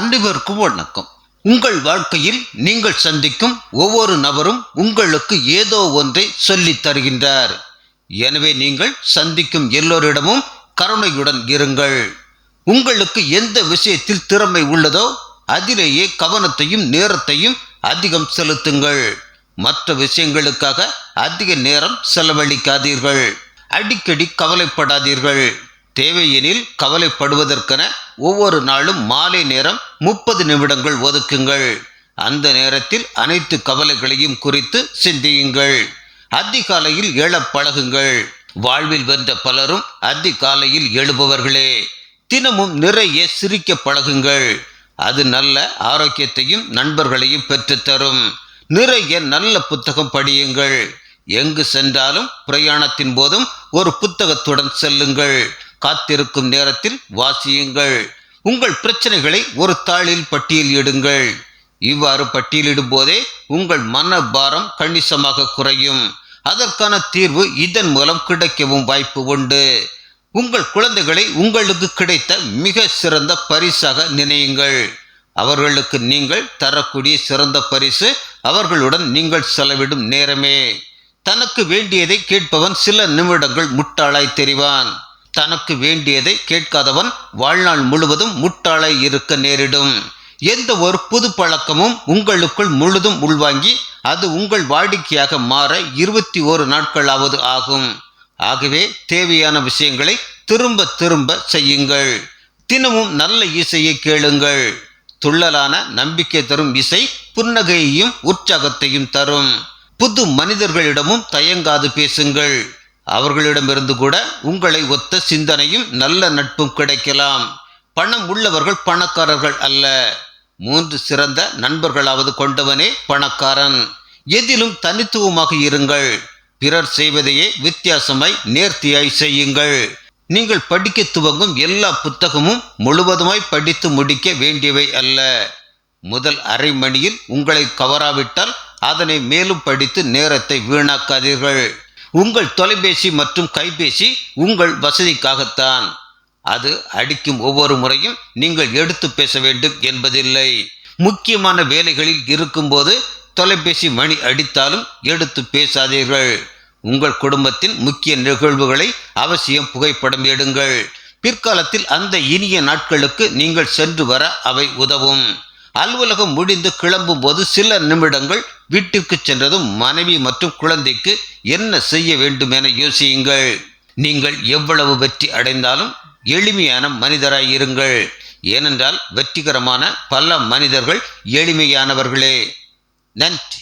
அனைவருக்கும் வணக்கம். உங்கள் வாழ்க்கையில் நீங்கள் சந்திக்கும் ஒவ்வொரு நபரும் உங்களுக்கு ஏதோ ஒன்றை சொல்லித் தருகின்றார். எனவே நீங்கள் சந்திக்கும் எல்லோரிடமும் கருணையுடன் இருங்கள். உங்களுக்கு எந்த விஷயத்தில் திறமை உள்ளதோ அதிலேயே கவனத்தையும் நேரத்தையும் அதிகம் செலுத்துங்கள். மற்ற விஷயங்களுக்காக அதிக நேரம் செலவழிக்காதீர்கள். அடிக்கடி கவலைப்படாதீர்கள். தேவையெனில் கவலைப்படுவதற்கென ஒவ்வொரு நாளும் மாலை நேரம் முப்பது நிமிடங்கள் ஒதுக்குங்கள். அந்த நேரத்தில் அனைத்து கவலைகளையும் குறித்து சிந்தியுங்கள். அதிகாலையில் எழப் பழகுங்கள். வாழ்வில் வென்ற பலரும் அதிகாலையில் எழுபவர்களே தினமும் நிறைய சிரிக்க பழகுங்கள். அது நல்ல ஆரோக்கியத்தையும் நண்பர்களையும் பெற்றுத்தரும். நிறைய நல்ல புத்தகம் படியுங்கள். எங்கு சென்றாலும் பிரயாணத்தின் போதும் ஒரு புத்தகத்துடன் செல்லுங்கள். காத்திருக்கும் நேரத்தில் வாசியுங்கள். உங்கள் பிரச்சனைகளை ஒரு தாளில் பட்டியலிடுங்கள் இவ்வாறு பட்டியலிடும் போதே உங்கள் மன பாரம் கணிசமாக குறையும். அதற்கான தீர்வு இதன் மூலம் கிடைக்கவும் வாய்ப்பு உண்டு. உங்கள் குழந்தைகளை உங்களுக்கு கிடைத்த மிக சிறந்த பரிசாக நினையுங்கள். அவர்களுக்கு நீங்கள் தரக்கூடிய சிறந்த பரிசு அவர்களுடன் நீங்கள் செலவிடும் நேரமே. தனக்கு வேண்டியதை கேட்பவன் சில நிமிடங்கள் முட்டாளாய் தெரிவான். தனக்கு வேண்டியதை கேட்காதவன் வாழ்நாள் முழுவதும் முட்டாளை இருக்க நேரிடும். எந்த ஒரு புது பழக்கமும் உங்களுக்குள் முழுதும் உள்வாங்கி அது உங்கள் வாடிக்கையாக மாற இருபத்தி ஓரு நாட்களாவது ஆகும். ஆகவே தேவையான விஷயங்களை திரும்ப திரும்ப செய்யுங்கள். தினமும் நல்ல இசையை கேளுங்கள். துள்ளலான நம்பிக்கை தரும் இசை புன்னகையையும் உற்சாகத்தையும் தரும். புது மனிதர்களிடமும் தயங்காது பேசுங்கள். அவர்களிடமிருந்து கூட உங்களை ஒத்த சிந்தனையும் நல்ல நட்பும் கிடைக்கலாம். பணம் உள்ளவர்கள் பணக்காரர்கள் அல்ல. மூன்று சிறந்த நண்பர்களாவது கொண்டவனே பணக்காரன். எதிலும் தனித்துவமாக இருங்கள். பிறர் செய்வதையே வித்தியாசமாய் நேர்த்தியாய் செய்யுங்கள். நீங்கள் படிக்க துவங்கும் எல்லா புத்தகமும் முழுவதுமாய் படித்து முடிக்க வேண்டியவை அல்ல. முதல் அரை மணியில் உங்களை கவராவிட்டால் அதனை மேலும் படித்து நேரத்தை வீணாக்காதீர்கள். உங்கள் தொலைபேசி மற்றும் கைபேசி உங்கள் வசதிக்காகத்தான். அது அடிக்கும் ஒவ்வொரு முறையும் நீங்கள் எடுத்து பேச வேண்டும் என்பதில்லை. முக்கியமான வேலைகளில் இருக்கும்போது தொலைபேசி மணி அடித்தாலும் எடுத்து பேசாதீர்கள். உங்கள் குடும்பத்தின் முக்கிய நிகழ்வுகளை அவசியம் புகைப்படம் எடுங்கள். பிற்காலத்தில் அந்த இனிய நாட்களுக்கு நீங்கள் சென்று வர அவை உதவும். அலுவலகம் முடிந்து கிளம்பும் போது சில நிமிடங்கள் வீட்டிற்கு சென்றதும் மனைவி மற்றும் குழந்தைக்கு என்ன செய்ய வேண்டும் என யோசியுங்கள். நீங்கள் எவ்வளவு வெற்றி அடைந்தாலும் எளிமையான மனிதராயிருங்கள் ஏனென்றால் வெற்றிகரமான பல மனிதர்கள் எளிமையானவர்களே. நன்றி.